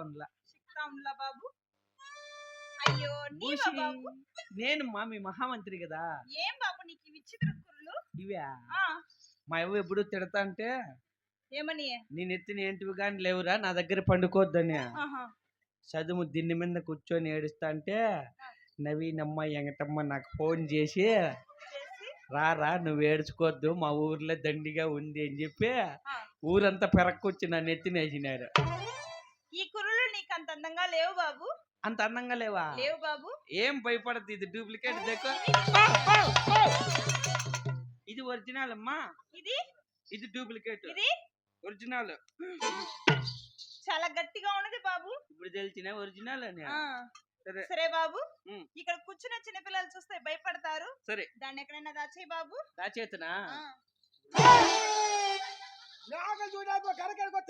ఉండలా. బాబు? అయ్యో నీవా బాబు? నేను మా మీ మహామంత్రి కదా. ఏం బాబు నీకు ఇవే? మా అవ్వ ఎప్పుడు తిడతా అంటే ఏమని? నేను ఎత్తిన ఏంటివి కానీ లేవురా నా దగ్గర పండుకోవద్దని. చదువు దిన్ని మీద కూర్చొని ఏడుస్తా అంటే నవీనమ్మ ఎంగటమ్మ నాకు ఫోన్ చేసి రారా నువ్వు ఏడ్చుకోవద్దు మా ఊర్లో దండిగా ఉంది అని చెప్పి. ఊరంతా పెరక్కొచ్చి నన్ను ఎత్తినేసినారు ఈ కుర్రలు నీకు అంత అందంగా లేవు బాబు. అంత అందంగా లేవా? లేవు బాబు. ఏం భయపడద్దు ఇది డూప్లికేట్ దేకో ఇది ఒరిజినల్ అమ్మా. ఇది? ఇది డూప్లికేట్. ఇది? ఒరిజినల్. చాలా గట్టిగా ఉన్నది బాబు. ఇప్పుడు తెలిసిన ఒరిజినల్ అని. సరే. సరే బాబు. ఇక్కడ కూర్చున్న చిన్నపిల్లలు చూస్తే భయపడతారు. సరే. దాన్ని ఎక్కడైనా దాచేయి బాబు. దాచేతనా? ఆ. నాగలు చూడడానికి కరకరకు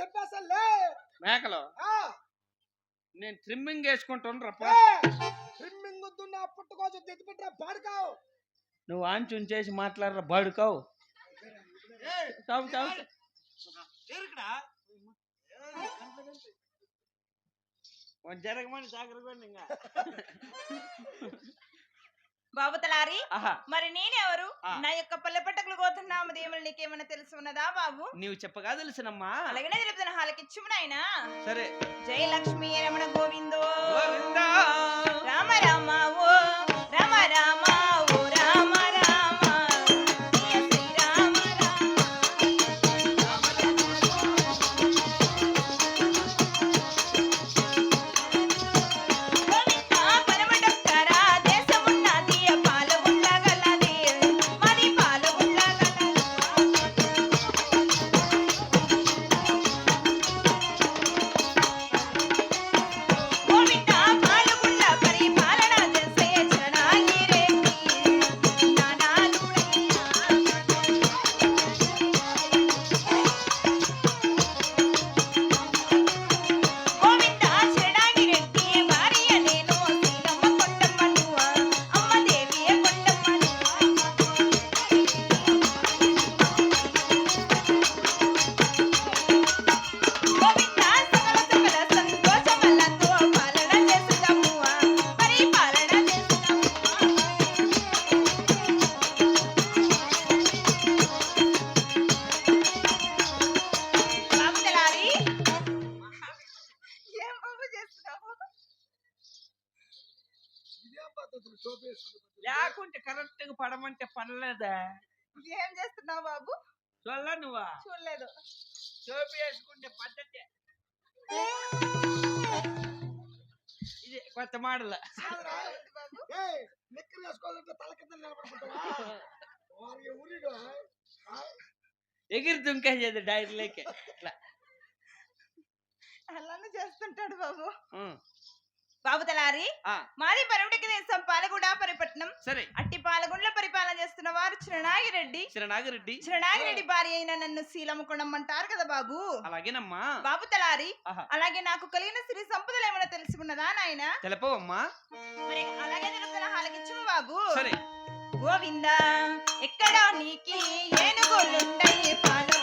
మేకలు నేను ట్రిమ్మింగ్ వేసుకుంటాను రప్ప ట్రిమ్మింగ్ దున్న పుట్టుకోసం తెచ్చిపెట్టిన పాడుకావు నువ్వు ఆంచి ఉంచేసి మాట్లాడరా బాడుకావు జరగమని జాగ్రత్త ఇంకా బాబు తలారి ఆహా. మరి నేనెవరు. నా యొక్క పల్లె పట్టకులు గోతున్నామదేములు నీకేమైనా తెలుసు ఉన్నదా బాబు? నీవు చెప్పగా తెలుసునమ్మా. అలాగనే తెలుపుతున్న హాలకిచ్చుము నాయనా. సరే. జయ లక్ష్మీ రమణ గోవిందో. గోవిందా. రామ రామ. లేకుంటే కరెక్ట్గా పడమంటే పడలేదా ఏం చేస్తున్నావు బాబు? చల్ల నువ్వా? చూడలేదు. చోపు వేసుకుంటే పద్ధతి ఇది కొత్త మోడల్. నిక్కర్ వేసుకోవాలంటే తల కింద నిలబడుకుంటావా? వారికి ఊరిగా ఎగిరి దుంకేసేది డైరీలోకి ఇట్లా. అలానే చేస్తుంటాడు బాబు. ఉం. బాబు తలారి ఆ, మాది పరమటికి దేశం పాలగూడ పరిపట్నం. సరే. అట్టి పాలగుండ్ల పరిపాలన చేస్తున్న వారు చిరణాగిరెడ్డి చిరనాగిరెడ్డి. చిరణాగిరెడ్డి భార్య అయిన నన్ను శీలముకొండమంటారు కదా బాబు? అలాగేనమ్మా. బాబు తలారి. అలాగే నాకు కలిగిన సిరి సంపదలు ఏమైనా తెలుసుకున్నదా నాయన? తెలపవమ్మా. మరి అలాగే తెలుపుతున్న హాలకిచ్చు బాబు. సరే. గోవిందా ఎక్కడ నీకి ఏనుగులుంటాయి పాలగుండాలు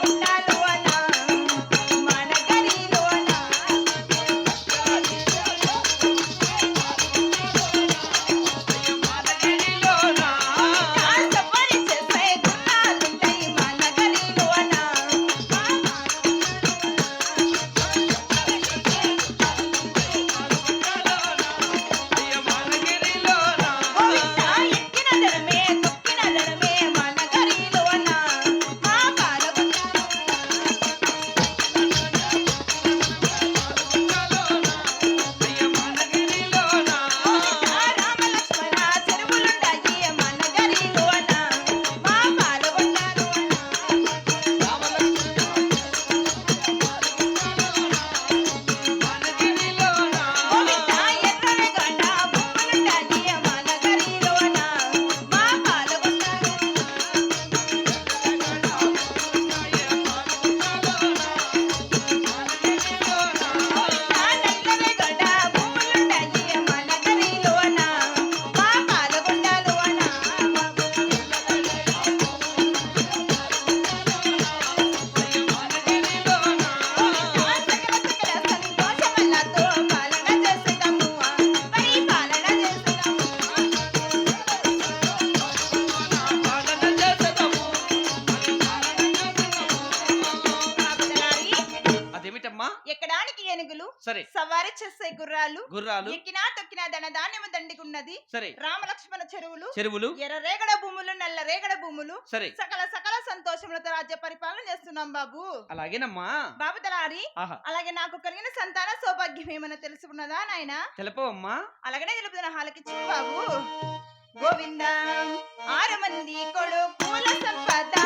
సరే. సవారీ చేసే గుర్రాలు గుర్రాలు. ఎక్కినా తొక్కినా ధన ధాన్యము దండిగున్నది సరే. రామలక్ష్మణ చెరువులు చెరువులు. ఎర్ర రేగడ భూములు నల్ల రేగడ భూములు సరే. సకల సకల సంతోషములతో రాజ్య పరిపాలన చేస్తున్నాం బాబు. అలాగేనమ్మా. బాబు తలారి అలాగే నాకు కలిగిన సంతాన సౌభాగ్యం ఏమైనా తెలుసుకున్నదా నాయన? తెలపవమ్మా. అలాగనే తెలుపుతున్న హాలకిచ్చు బాబు. గోవింద ఆరు మంది కొడుకుల సంపద.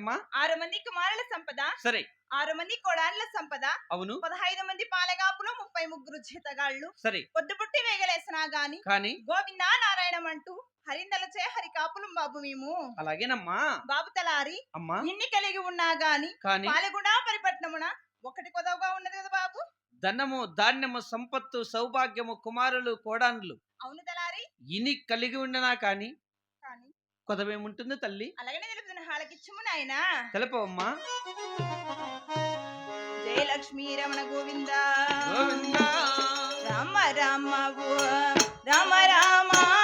అదేమిటమ్మా ఆరు మంది కుమారుల సంపద. సరే. ఆరు మంది కొడాన్ల సంపద. అవును. పదహైదు మంది పాలెగాపులు ముప్పై ముగ్గురు జీతగాళ్ళు. సరే. పొద్దుపుట్టి వేగలేసినా గాని కానీ గోవిందా నారాయణం అంటూ హరిందలచే హరికాపులం బాబు మేము. అలాగేనమ్మా. బాబు తలారి అమ్మా. ఇన్ని కలిగి ఉన్నా గాని కానీ పాలెగుణ పరిపట్నమున ఒకటి కొదవగా ఉన్నది కదా బాబు. ధనము ధాన్యము సంపత్తు సౌభాగ్యము కుమారులు కోడాన్లు అవును తలారి. ఇని కలిగి ఉండనా కానీ కొదవేముంటుందో తల్లి? అలాగనే తెలుపుతున్న హాలకిచ్చుము నాయన. తెలపమ్మా జయలక్ష్మి రమణ గోవింద. గోవింద. రామ రామ రామ రామ.